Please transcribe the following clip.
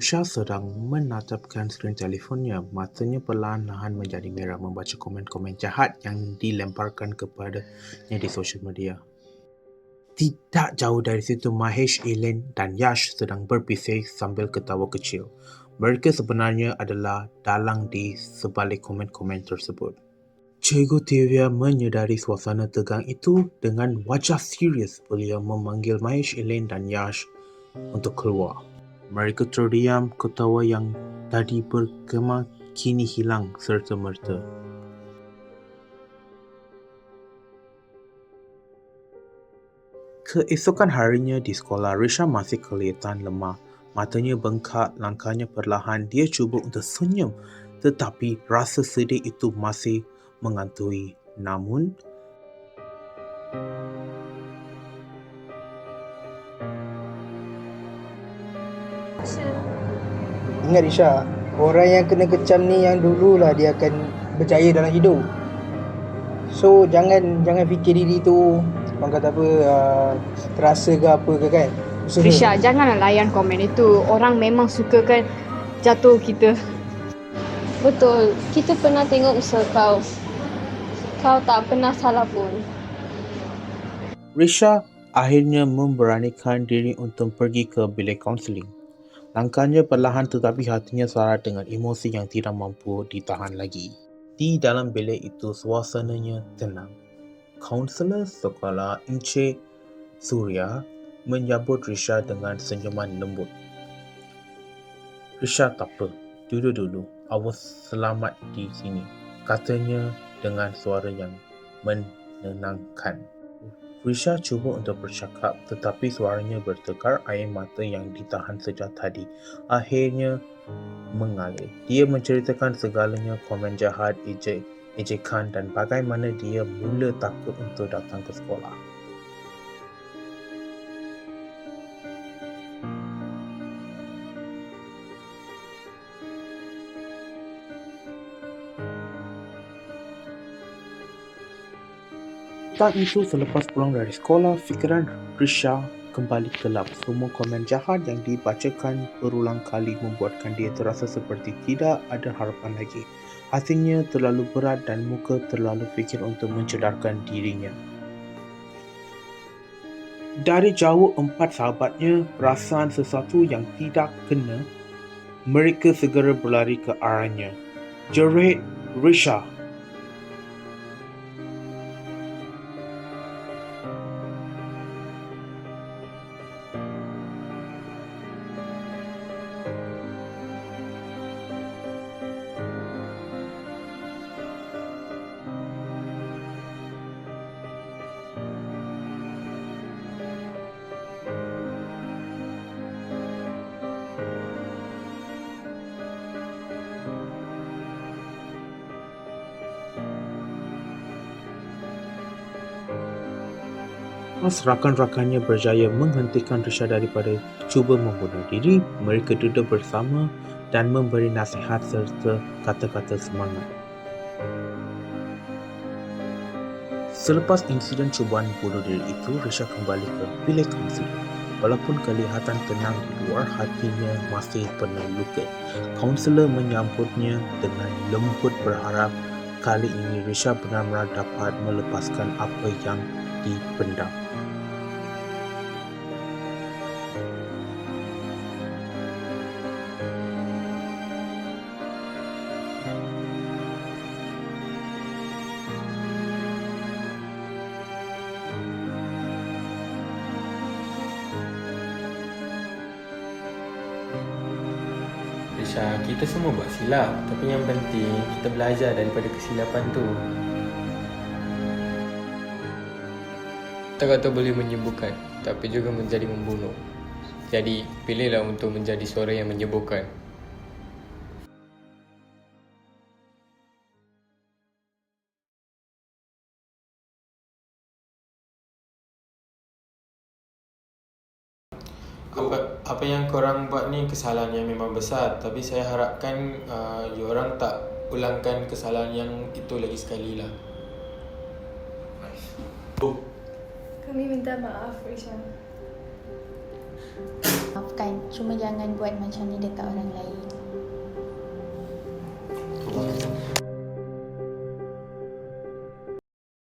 Risha sedang menatapkan skrin telefonnya. Matanya perlahan-lahan menjadi merah membaca komen-komen jahat yang dilemparkan kepadanya di sosial media. Tidak jauh dari situ, Mahesh, Elaine dan Yash sedang berpisah sambil ketawa kecil. Mereka sebenarnya adalah dalang di sebalik komen-komen tersebut. Cikgu Tivia menyedari suasana tegang itu dengan wajah serius beliau memanggil Mahesh, Elaine dan Yash untuk keluar. Mereka terdiam, ketawa yang tadi bergema kini hilang serta-merta. Keesokan harinya di sekolah, Risha masih kelihatan lemah. Matanya bengkak, langkahnya perlahan. Dia cuba untuk senyum tetapi rasa sedih itu masih menghantui. Namun, Ingat Isha, orang yang kena kecam ni yang dululah dia akan berjaya dalam hidup. So jangan jangan fikir diri tu orang kata apa uh, terasa ke apa ke kan. Usaha. Risha, janganlah layan komen itu. Orang memang suka kan jatuh kita. Betul, kita pernah tengok usaha kau. Kau tak pernah salah pun. Risha akhirnya memberanikan diri untuk pergi ke bilik kaunseling. Langkahnya perlahan tetapi hatinya syarat dengan emosi yang tidak mampu ditahan lagi. Di dalam bilik itu suasananya tenang. Kaunselor sekolah Encik Surya menyambut Risha dengan senyuman lembut. Risha tak apa, duduk dulu. Awak selamat di sini. Katanya dengan suara yang menenangkan. Risha cuba untuk bercakap tetapi suaranya bertekar air mata yang ditahan sejak tadi. Akhirnya mengalir. Dia menceritakan segalanya komen jahat, ejek, ejekan dan bagaimana dia mula takut untuk datang ke sekolah. Tak itu selepas pulang dari sekolah, fikiran Risha kembali gelap. Semua komen jahat yang dibacakan berulang kali membuatkan dia terasa seperti tidak ada harapan lagi. Hatinya terlalu berat dan muka terlalu fikir untuk mencedarkan dirinya. Dari jauh empat sahabatnya perasan sesuatu yang tidak kena. Mereka segera berlari ke arahnya. Jerit Risha rakan-rakannya berjaya menghentikan Risha daripada cuba membunuh diri, mereka duduk bersama dan memberi nasihat serta kata-kata semangat. Selepas insiden cubaan bunuh diri itu, Risha kembali ke bilik kaunseling. Walaupun kelihatan tenang di luar, hatinya masih penuh luka. Kaunselor menyambutnya dengan lembut berharap kali ini Risha benar-benar dapat melepaskan apa yang dipendam. Risha, kita semua buat silap. Tapi yang penting kita belajar daripada kesilapan tu. Tak kata boleh menyembuhkan Tapi juga menjadi membunuh. Jadi pilihlah untuk menjadi suara yang menyembuhkan apa apa yang korang buat ni kesalahan yang memang besar tapi saya harapkan uh, you orang tak ulangkan kesalahan yang itu lagi sekali lah. Kami minta maaf, Risha. Maafkan, cuma jangan buat macam ni dekat orang lain.